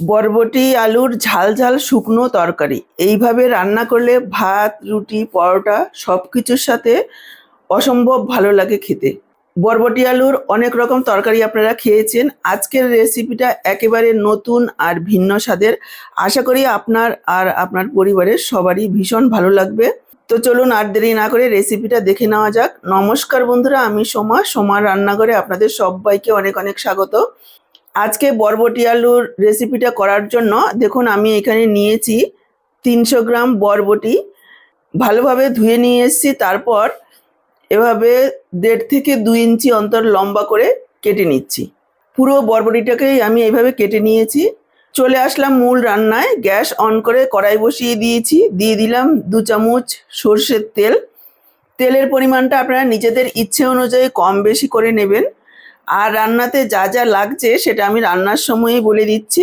বরবটি, আলুর ঝাল ঝাল শুকনো তরকারি। এইভাবে রান্না করলে ভাত, রুটি, পরোটা সব কিছুর সাথে অসম্ভব ভালো লাগে খেতে। বরবটি, আলুর অনেক রকম তরকারি আপনারা খেয়েছেন। আজকের রেসিপিটা একেবারে নতুন আর ভিন্ন স্বাদের। আশা করি আপনার আর আপনার পরিবারের সবারই ভীষণ ভালো লাগবে। তো চলুন আর দেরি না করে রেসিপিটা দেখে নেওয়া যাক। নমস্কার বন্ধুরা, আমি সোমা। সোমার রান্নাঘরে আপনাদের সবাইকে অনেক অনেক স্বাগত। আজকে বরবটি আলুর রেসিপিটা করার জন্য দেখুন আমি এখানে নিয়েছি তিনশো গ্রাম বরবটি। ভালোভাবে ধুয়ে নিয়ে এসেছি, তারপর এভাবে দেড় থেকে দুই ইঞ্চি অন্তর লম্বা করে কেটে নিচ্ছি। পুরো বরবটিটাকেই আমি এইভাবে কেটে নিয়েছি। চলে আসলাম মূল রান্নায়, গ্যাস অন করে কড়াই বসিয়ে দিয়েছি। দিয়ে দিলাম দু চামচ সর্ষের তেল। তেলের পরিমাণটা আপনারা নিজেদের ইচ্ছে অনুযায়ী কম বেশি করে নেবেন। আর রান্নাতে যা যা লাগছে সেটা আমি রান্নার সময়ই বলে দিচ্ছি।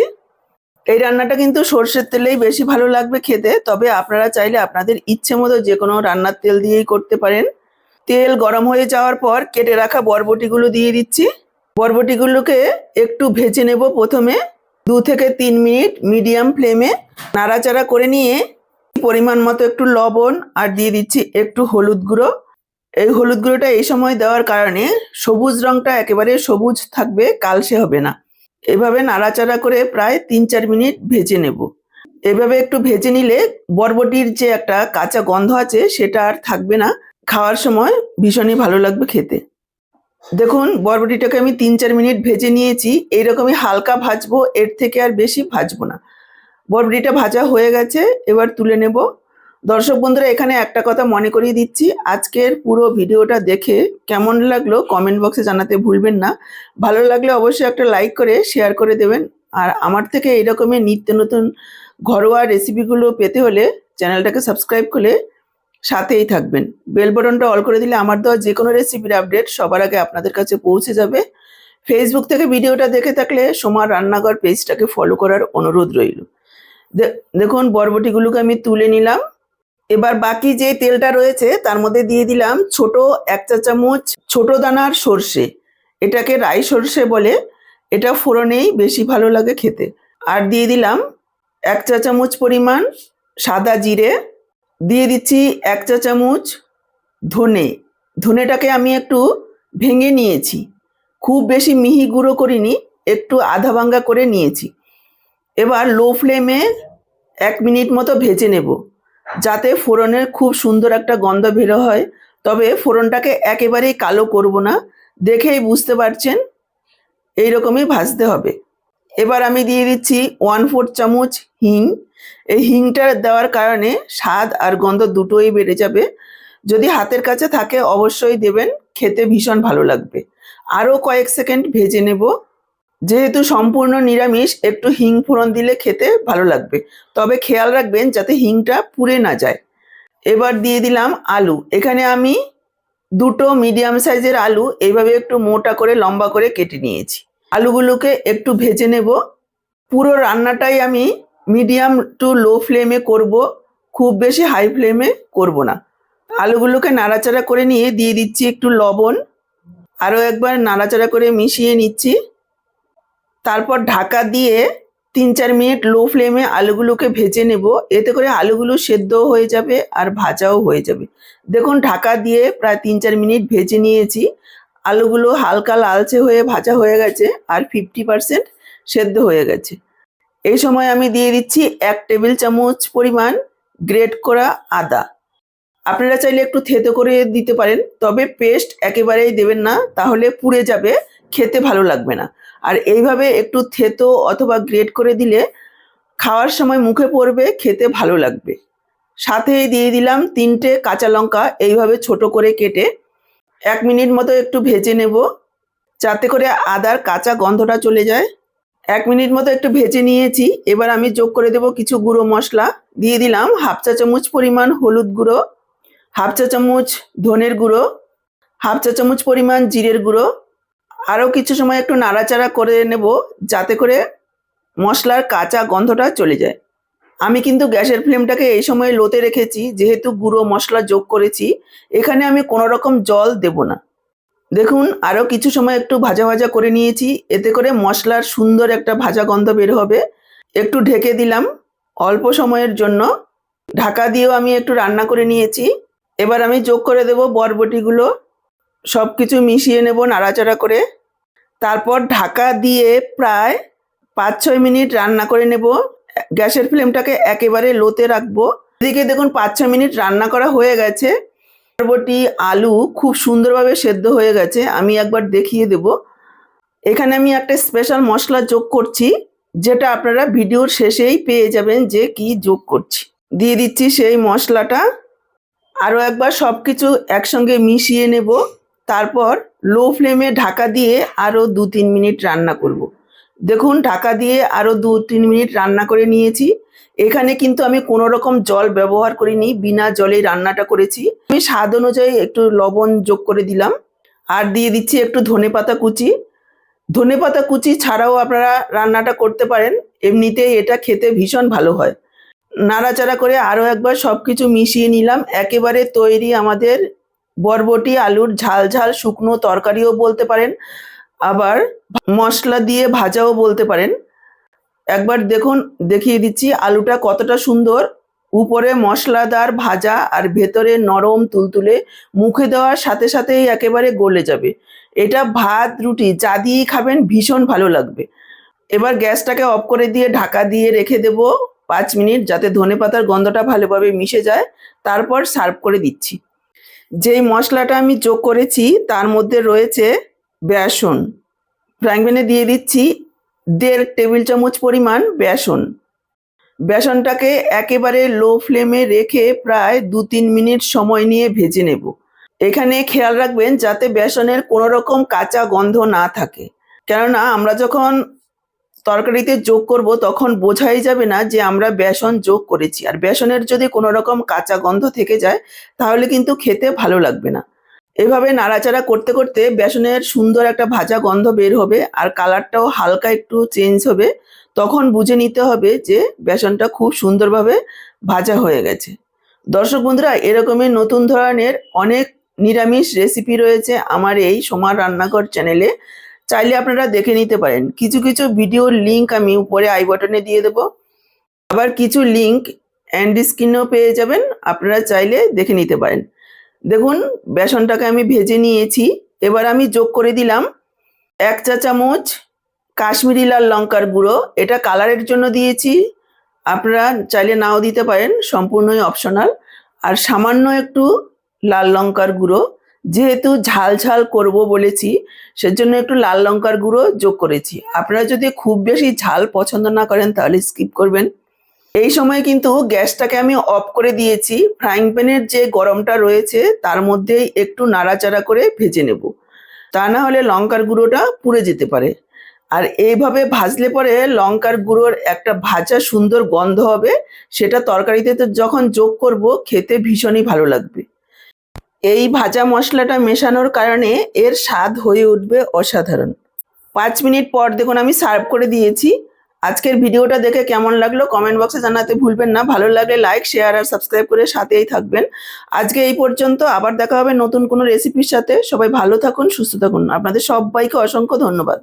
এই রান্নাটা কিন্তু সর্ষের তেলেই বেশি ভালো লাগবে খেতে, তবে আপনারা চাইলে আপনাদের ইচ্ছে মতো যে কোনো রান্নার তেল দিয়েই করতে পারেন। তেল গরম হয়ে যাওয়ার পর কেটে রাখা বরবটিগুলো দিয়ে দিচ্ছি। বরবটিগুলোকে একটু ভেজে নেব প্রথমে। দু থেকে তিন মিনিট মিডিয়াম ফ্লেমে নাড়াচাড়া করে নিয়ে পরিমাণ মতো একটু লবণ আর দিয়ে দিচ্ছি একটু হলুদ গুঁড়ো। এই হলুদ গুঁড়োটা এই সময় দেওয়ার কারণে সবুজ রংটা একেবারে সবুজ থাকবে, কালসে হবে না। এভাবে নাড়াচাড়া করে প্রায় তিন চার মিনিট ভেজে নেব। এভাবে একটু ভেজে নিলে বরবটির যে একটা কাঁচা গন্ধ আছে সেটা আর থাকবে না। খাওয়ার সময় ভীষণই ভালো লাগবে খেতে। দেখুন, বরবটিটাকে আমি তিন চার মিনিট ভেজে নিয়েছি। এইরকমই হালকা ভাজবো, এর থেকে আর বেশি ভাজবো না। বরবটিটা ভাজা হয়ে গেছে, এবার তুলে নেব। দর্শক বন্ধুরা, এখানে একটা কথা মনে করিয়ে দিচ্ছি। আজকের পুরো ভিডিওটা দেখে কেমন লাগল কমেন্ট বক্সে জানাতে ভুলবেন না। ভালো লাগলে অবশ্যই একটা লাইক করে, শেয়ার করে দেবেন। আর আমার থেকে এইরকমের নিত্য নতুন ঘরোয়া রেসিপিগুলো পেতে হলে চ্যানেলটাকে সাবস্ক্রাইব করে সাথেই থাকবেন। বেল বটনটা অল করে দিলে আমার দেওয়া যে কোনো রেসিপির আপডেট সবার আগে আপনাদের কাছে পৌঁছে যাবে। ফেসবুক থেকে ভিডিওটা দেখে থাকলে সোমার রান্নাঘর পেজটাকে ফলো করার অনুরোধ রইল। দেখুন বরবটিগুলোকে আমি তুলে নিলাম। এবার বাকি যে তেলটা রয়েছে, তার মধ্যে দিয়ে দিলাম ছোট এক চা চামচ ছোট দানার সর্ষে। এটাকে রাই সর্ষে বলে, এটা ফোড়নেই বেশি ভালো লাগে খেতে। আর দিয়ে দিলাম এক চা চামচ পরিমাণ সাদা জিরে। দিয়ে দিচ্ছি এক চা চামচ ধনে। ধনেটাকে আমি একটু ভেঙে নিয়েছি। খুব বেশি মিহি গুঁড়ো করিনি, একটু আধা ভাঙ্গা করে নিয়েছি। এবার লো ফ্লেমে এক মিনিট মতো ভেজে নেব। যাতে ফোড়নের খুব সুন্দর একটা গন্ধ বেরো হয়। তবে ফোড়নটাকে একেবারেই কালো করব না। দেখেই বুঝতে পারছেন এই রকমই ভাজতে হবে। এবার আমি দিয়ে দিচ্ছি ওয়ান ফোর চামচ হিং। এই হিংটা দেওয়ার কারণে স্বাদ আর গন্ধ দুটোই বেড়ে যাবে। যদি হাতের কাছে থাকে অবশ্যই দেবেন, খেতে ভীষণ ভালো লাগবে। আরও কয়েক সেকেন্ড ভেজে নেব। যেহেতু সম্পূর্ণ নিরামিষ, একটু হিং ফোড়ন দিলে খেতে ভালো লাগবে। তবে খেয়াল রাখবেন যাতে হিংটা পুড়ে না যায়। এবার দিয়ে দিলাম আলু। এখানে আমি দুটো মিডিয়াম সাইজের আলু, এইভাবে একটু মোটা করে, লম্বা করে কেটে নিয়েছি। আলুগুলোকে একটু ভেজে নেব। পুরো রান্নাটাই আমি মিডিয়াম টু লো ফ্লেমে করব, খুব বেশি হাই ফ্লেমে করব না। আলুগুলোকে নাড়াচাড়া করে নিয়ে দিয়ে দিচ্ছি একটু লবণ। আরও একবার নাড়াচাড়া করে মিশিয়ে নিচ্ছি। তারপর ঢাকা দিয়ে তিন চার মিনিট লো ফ্লেমে আলুগুলোকে ভেজে নেব। এতে করে আলুগুলো সেদ্ধও হয়ে যাবে আর ভাজাও হয়ে যাবে। দেখুন, ঢাকা দিয়ে প্রায় তিন চার মিনিট ভেজে নিয়েছি। আলুগুলো হালকা লালচে হয়ে ভাজা হয়ে গেছে আর ফিফটি পার্সেন্ট সেদ্ধ হয়ে গেছে। এই সময় আমি দিয়ে দিচ্ছি এক টেবিল চামচ পরিমাণ গ্রেট করা আদা। আপনারা চাইলে একটু থেতো করে দিতে পারেন, তবে পেস্ট একেবারেই দেবেন না, তাহলে পুড়ে যাবে। খেতে ভালো লাগবে না। আর এইভাবে একটু থেতো অথবা গ্রেট করে দিলে খাওয়ার সময় মুখে পড়বে, খেতে ভালো লাগবে। সাথেই দিয়ে দিলাম তিনটে কাঁচা লঙ্কা, এইভাবে ছোট করে কেটে এক মিনিট মতো একটু ভেজে নেব যাতে করে আদার কাঁচা গন্ধটা চলে যায়। এক মিনিট মতো একটু ভেজে নিয়েছি, এবার আমি যোগ করে দেব কিছু গুঁড়ো মশলা। দিয়ে দিলাম হাফ চা চামচ পরিমাণ হলুদ গুঁড়ো, হাফ চা চামচ ধনের গুঁড়ো, হাফ চা চামচ পরিমাণ জিরের গুঁড়ো আরও কিছু সময় একটু নাড়াচাড়া করে নেব যাতে করে মশলার কাঁচা গন্ধটা চলে যায়। আমি কিন্তু গ্যাসের ফ্লেমটাকে এই সময় লোতে রেখেছি, যেহেতু গুঁড়ো মশলা যোগ করেছি, এখানে আমি কোনো রকম জল দেব না। দেখুন আরও কিছু সময় একটু ভাজা ভাজা করে নিয়েছি, এতে করে মশলার সুন্দর একটা ভাজা গন্ধ বের হবে। একটু ঢেকে দিলাম, অল্প সময়ের জন্য। ঢাকা দিয়েও আমি একটু রান্না করে নিয়েছি। এবার আমি যোগ করে দেব বরবটিগুলো। সব কিছু মিশিয়ে নেব নাড়াচাড়া করে। তারপর ঢাকা দিয়ে প্রায় পাঁচ ছয় মিনিট রান্না করে নেব। গ্যাসের ফ্লেমটাকে একেবারে লোতে রাখব। এদিকে দেখুন পাঁচ ছ মিনিট রান্না করা হয়ে গেছে। বরবটি আলু খুব সুন্দরভাবে সেদ্ধ হয়ে গেছে। আমি একবার দেখিয়ে দেব। এখানে আমি একটা স্পেশাল মশলা যোগ করছি, যেটা আপনারা ভিডিওর শেষেই পেয়ে যাবেন যে কি যোগ করছি। দিয়ে দিচ্ছি সেই মশলাটা। আরও একবার সব কিছু একসঙ্গে মিশিয়ে নেব। তারপর লো ফ্লেমে ঢাকা দিয়ে আরও দু তিন মিনিট রান্না করব। দেখুন, ঢাকা দিয়ে আরও দু তিন মিনিট রান্না করে নিয়েছি। এখানে কিন্তু আমি কোনো রকম জল ব্যবহার করিনি, বিনা জলেই রান্নাটা করেছি। আমি স্বাদ অনুযায়ী একটু লবণ যোগ করে দিলাম। আর দিয়ে দিচ্ছি একটু ধনেপাতা কুচি। ধনেপাতা কুচি ছাড়াও আপনারা রান্নাটা করতে পারেন। এমনিতেই এটা খেতে ভীষণ ভালো হয়। নাড়াচাড়া করে আরও একবার সব কিছু মিশিয়ে নিলাম। একেবারে তৈরি আমাদের বরবটি, আলুর ঝাল ঝাল, শুকনো তরকারিও বলতে পারেন। আবার মশলা দিয়ে ভাজাও বলতে পারেন। একবার দেখুন, দেখিয়ে দিচ্ছি আলুটা কতটা সুন্দর। উপরে মশলাদার ভাজা আর ভেতরে নরম তুলতুলে মুখে দেওয়ার সাথে সাথেই একেবারে গলে যাবে। এটা ভাত, রুটি যা দিয়েই খাবেন, ভীষণ ভালো লাগবে। এবার গ্যাসটাকে অফ করে দিয়ে ঢাকা দিয়ে রেখে দেব পাঁচ মিনিট, যাতে ধনে পাতার গন্ধটা ভালোভাবে মিশে যায়। তারপর সার্ভ করে দিচ্ছি। যেই মশলাটা আমি যোগ করেছি, তার মধ্যে রয়েছে বেসন। ফ্রাইং প্যানে দিয়ে দিচ্ছি দেড় টেবিল চামচ পরিমাণ বেসন। বেসনটাকে একেবারে লো ফ্লেমে রেখে প্রায় দু তিন মিনিট সময় নিয়ে ভেজে নেব। এখানে খেয়াল রাখবেন যাতে বেসনের কোনো রকম কাঁচা গন্ধ না থাকে। কেননা আমরা যখন তরকারিতে যোগ করব তখন বোঝাই যাবে না যে আমরা বেসন যোগ করেছি। আর বেসনের যদি কোনো রকম কাঁচা গন্ধ থেকে যায়, তাহলে কিন্তু খেতে ভালো লাগবে না। এভাবে নাড়াচাড়া করতে করতে বেসনের সুন্দর একটা ভাজা গন্ধ বের হবে আর কালারটাও হালকা একটু চেঞ্জ হবে। তখন বুঝে নিতে হবে যে বেসনটা খুব সুন্দরভাবে ভাজা হয়ে গেছে। দর্শক বন্ধুরা, এরকমই নতুন ধরনের অনেক নিরামিষ রেসিপি রয়েছে আমার এই সোমার রান্নাঘর চ্যানেলে। চাইলে আপনারা দেখে নিতে পারেন। কিছু কিছু ভিডিওর লিঙ্ক আমি উপরে আই বটনে দিয়ে দেবো। আবার কিছু লিঙ্ক অ্যান্ড স্ক্রিনেও পেয়ে যাবেন। আপনারা চাইলে দেখে নিতে পারেন। দেখুন, বেসনটাকে আমি ভেজে নিয়েছি। এবার আমি যোগ করে দিলাম এক চা চামচ কাশ্মীরি লাল লঙ্কার গুঁড়ো। এটা কালারের জন্য দিয়েছি। আপনারা চাইলে নাও দিতে পারেন, সম্পূর্ণই অপশনাল আর সামান্য একটু লাল লঙ্কার গুঁড়ো। যেহেতু ঝাল ঝাল করব বলেছি, সেজন্য একটু লাল লঙ্কার গুঁড়ো যোগ করেছি। আপনারা যদি খুব বেশি ঝাল পছন্দ না করেন, তাহলে স্কিপ করবেন। এই সময় কিন্তু গ্যাসটাকে আমি অফ করে দিয়েছি। ফ্রাইং প্যানের যে গরমটা রয়েছে, তার মধ্যেই একটু নাড়াচাড়া করে ভেজে নেব। তা না হলে লঙ্কার গুঁড়োটা পুড়ে যেতে পারে। আর এইভাবে ভাজলে পরে লঙ্কার গুঁড়োর একটা ভাজা সুন্দর গন্ধ হবে, সেটা তরকারিতে তো যখন যোগ করব, খেতে ভীষণই ভালো লাগবে। এই ভাজা মশলাটা মেশানোর কারণে এর স্বাদ হয়ে উঠবে অসাধারণ। পাঁচ মিনিট পর দেখুন আমি সার্ভ করে দিয়েছি। আজকের ভিডিওটা দেখে কেমন লাগল কমেন্ট বক্সে জানাতে ভুলবেন না। ভালো লাগলে লাইক, শেয়ার আর সাবস্ক্রাইব করে সাথেই থাকবেন। আজকে এই পর্যন্ত আবার দেখা হবে নতুন কোনো রেসিপির সাথে। সবাই ভালো থাকুন, সুস্থ থাকুন। আপনাদের সবাইকে অসংখ্য ধন্যবাদ।